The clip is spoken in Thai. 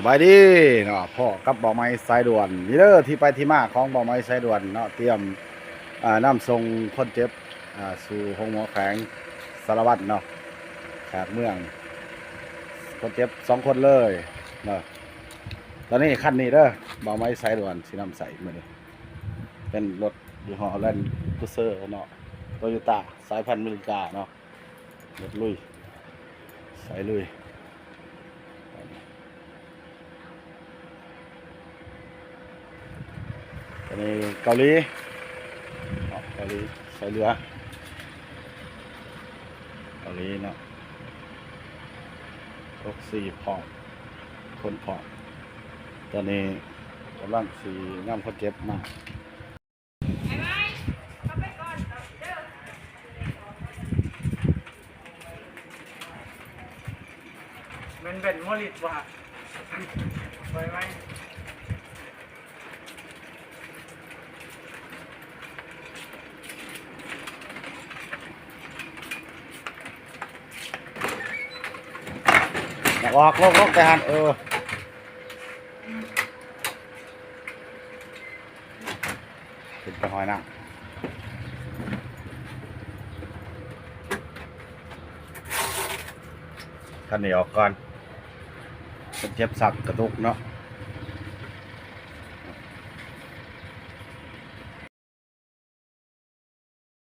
สบายดีเนาะพ่อกับบ่อไม้สายด่วนนี่เด้อที่ไปที่มาของบ่อไม้สายด่วนเนาะเตรียมอ่านำส่งคนเจ็บสู่ห้องหมอแขวงสารวัตรเนาะจากเมือง คนเจ็บสองคนเลยเนาะตอนนี้คันนี้เด้อบ่อไม้สายด่วนสินำใส่มาเลยเป็นรถยี่ห้อแลนด์คูเซอร์เนาะโตโยต้าสายพันธุ์อเมริกาเนาะรถลุยสายลุย นี้เกาหลีเนาะเกาหลีใส่เรือ เกาหลีเนาะรถสี่พอมคนพอมตอนนี้กำลังสีน้ำคนเจ็บมากมันเป็นมอลิดว่ะไปไหม ออกโลกโลกไปหันเออเป็นกระหอยนั่งขันเหนียวก่อนเป็นเจ็บสักกระตุกเนาะ